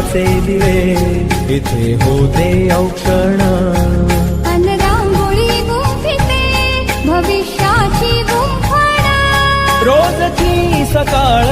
दीपाचे दिवे इथे होते औक्षण भविष्याची रोजची सकाळ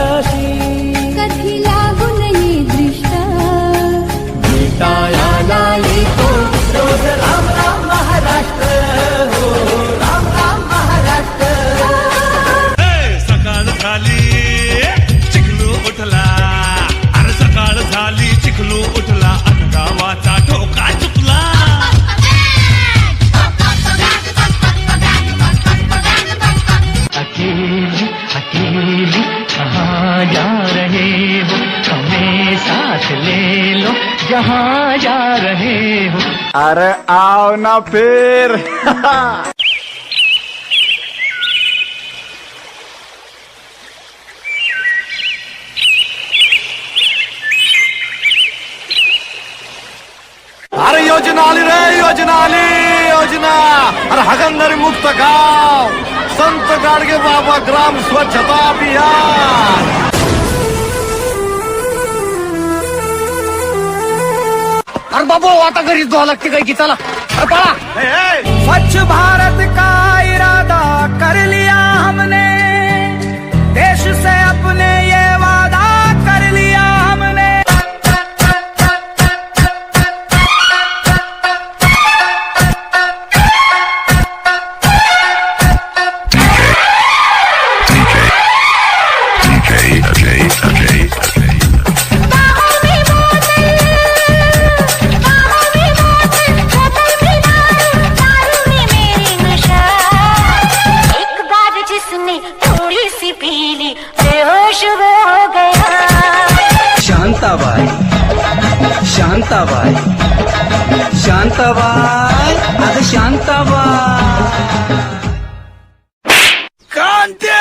चिखलू उठला अन गावाचा ठोका चुकला. अकेली अकेली कहाँ जा रहे हो हमें साथ ले लो जहाँ जा रहे हो। अरे आओ ना फिर। योजना आली योजना. अरे हगंदरी मुक्त गाव. संत गाडगे बाबा ग्राम स्वच्छता अभियान. अरे बाबू आता घरी जावं लागते काय की चला. अरे पळा स्वच्छ भारत का शांताबाई. शांताबाई. अगं शांताबाई. कांते!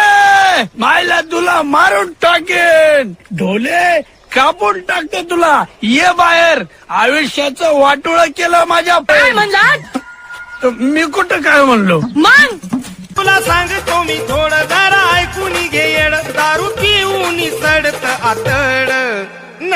मायला तुला मारून टाकेन. ढोले कापून टाकते तुला. ये बाहेर. आयुष्याचं वाटोळ केलं माझ्या काय म्हणला मी कुठं काय म्हणलो? तुला सांगतो मी थोडं जरा ऐकून घे. दारू पिऊन सडत आतड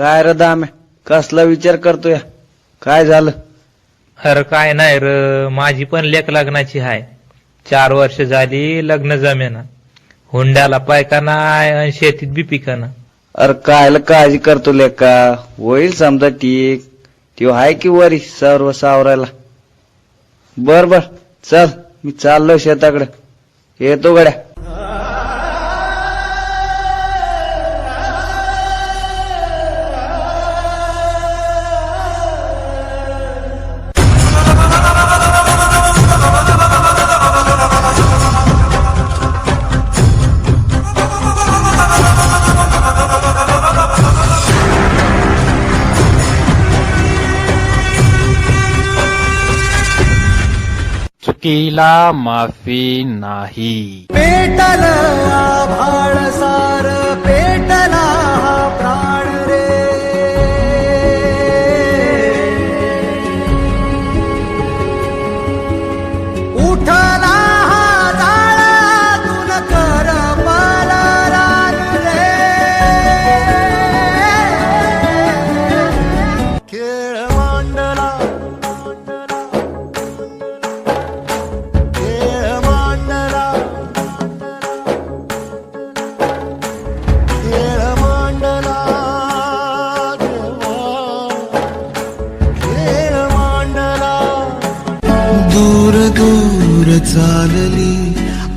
काय रे दामे? कसला विचार करतोय? काय झालं? अरे काय नाही र माझी पण लेख लग्नाची हाय. चार वर्ष झाली लग्न जमेना. हुंड्याला पायका नाही आणि शेतीत बी पिकाना. अरे कायला काळजी करतो लेका? होईल समजा ठीक. त्यो हाय की वरी सर्व सावरायला? बर बर चल मी चाललो शेताकडे. येतो गड्या. चुकीला माफी नाही. पेटल आभाळ सार.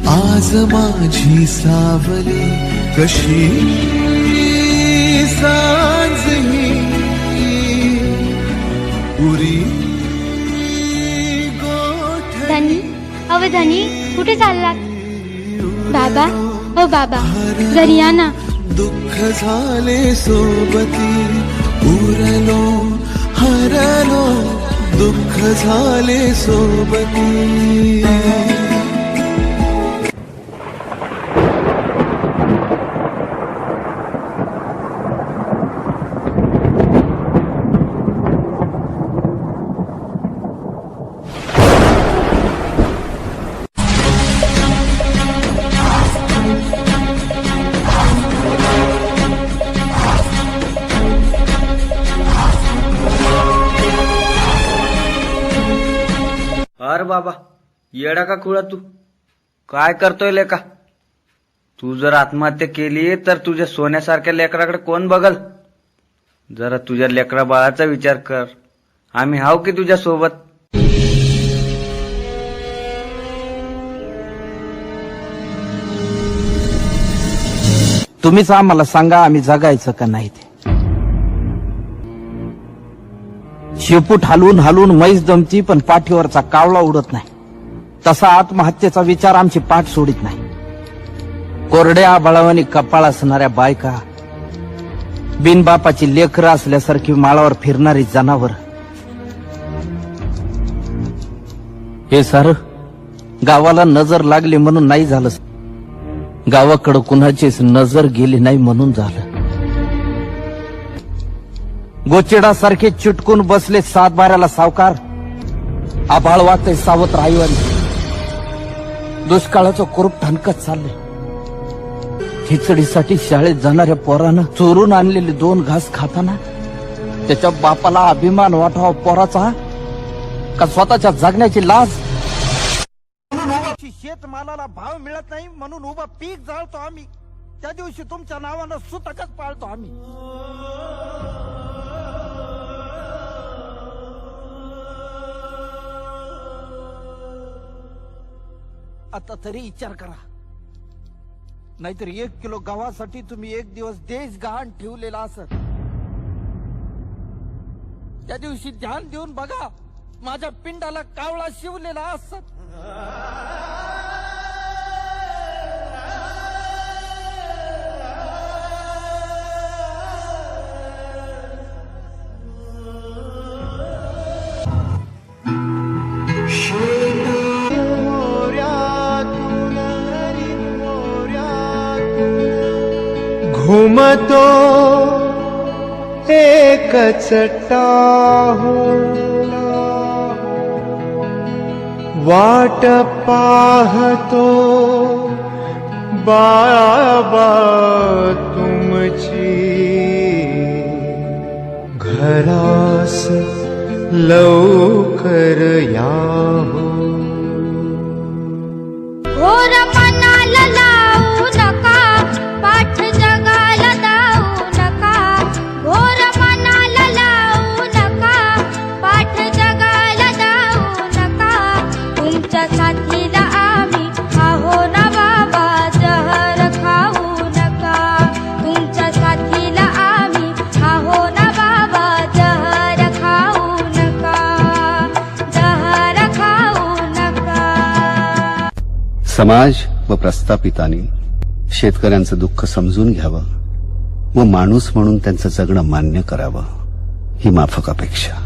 आज माझी सावली. कशी धनी अव धनी कुठे चाललात? बाबा हो बाबा घरी या ना. दुःख झाले सोबती. उरलो हरलो दुःख झाले सोबती. अरे बाबा येडा का खुळा तू? काय करतोय लेका? तू जर आत्महत्या केली तर तुझ्या सोन्यासारख्या लेकराकडे कोण बघल? जरा तुझ्या लेकरा बाळाचा विचार कर. आम्ही हाव की तुझ्या सोबत? तुम्हीच आम्हाला सांगा आम्ही जगायचं का नाही ते. शेपूट हलवून हलवून मैस दमती पण पाठीवरचा कावळा उडत नाही. तसा आत्महत्येचा विचार आमची पाठ सोडित नाही. कोरड्या बळावानी कपाळ असणाऱ्या बायका बिनबापाची लेकरं असल्यासारखी माळावर फिरणारी जनावर. हे सर गावाला नजर लागली म्हणून नाही झालं. गावाकडं कुणाचीच नजर गेली नाही म्हणून झालं. गोचिडासारखे चिटकून बसले सातबाऱ्याला सावकार. आभाळ वागते सावत राईवारी दुष्काळाचं कुरूप ठणकत चालले खिचडीसाठी शाळेत जाणाऱ्या पोरानं चोरून आणलेले दोन घास खाताना त्याच्या बापाला अभिमान वाटावा पोराचा का स्वतःच्या जगण्याची लाज? शेतमालाला भाव मिळत नाही म्हणून उभा पीक जाळतो आम्ही. त्या दिवशी तुमच्या नावानं सुतकच पाळतो आम्ही. आता तरी विचार करा. नाहीतर एक किलो गव्हासाठी तुम्ही एक दिवस देश गहाण ठेवलेला असत त्या दिवशी ध्यान देऊन बघा माझ्या पिंडाला कावळा शिवलेला असत घुमतो एकच टाहो वाट पाहतो बाबा तुमची। घरास लवकर याहो समाज व प्रस्थापितांनी शेतकऱ्यांचं दुःख समजून घ्यावं व माणूस म्हणून त्यांचं जगणं मान्य करावं ही माफक अपेक्षा.